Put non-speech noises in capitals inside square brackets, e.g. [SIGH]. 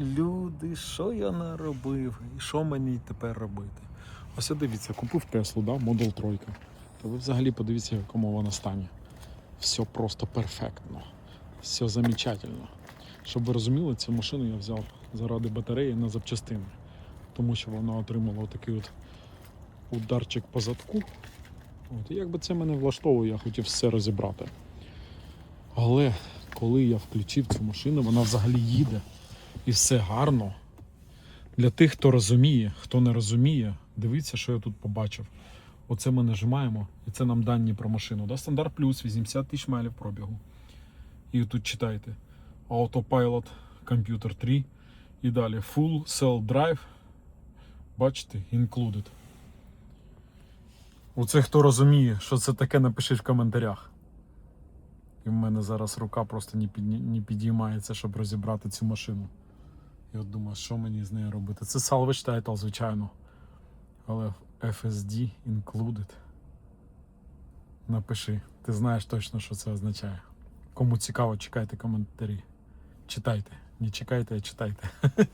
люди, що я наробив? І що мені тепер робити? Ось дивіться, купив Теслу, да, Model 3. То ви взагалі подивіться, в якому вона стані. Все просто перфектно. Все замечательно. Щоб ви розуміли, цю машину я взяв заради батареї на запчастини. Тому що вона отримала такий от ударчик по задку. От, і якби це мене влаштовує, я хотів все розібрати. Але коли я включив цю машину, вона взагалі їде і все гарно. Для тих, хто розуміє, хто не розуміє, дивіться, що я тут побачив. Оце ми нажимаємо, і це нам дані про машину. Да? Стандарт плюс 80 тисяч майлів пробігу. І тут читайте: Autopilot Computer 3. І далі Full Cell Drive. Бачите, included. Оце хто розуміє, що це таке, напишіть в коментарях. І в мене зараз рука просто не, підіймається, щоб розібрати цю машину. І от думаю, що мені з нею робити. Це salvage title, звичайно. Але FSD included. Напиши. Ти знаєш точно, що це означає. Кому цікаво, чекайте коментарі. Читайте. Не чекайте, а читайте. [LAUGHS]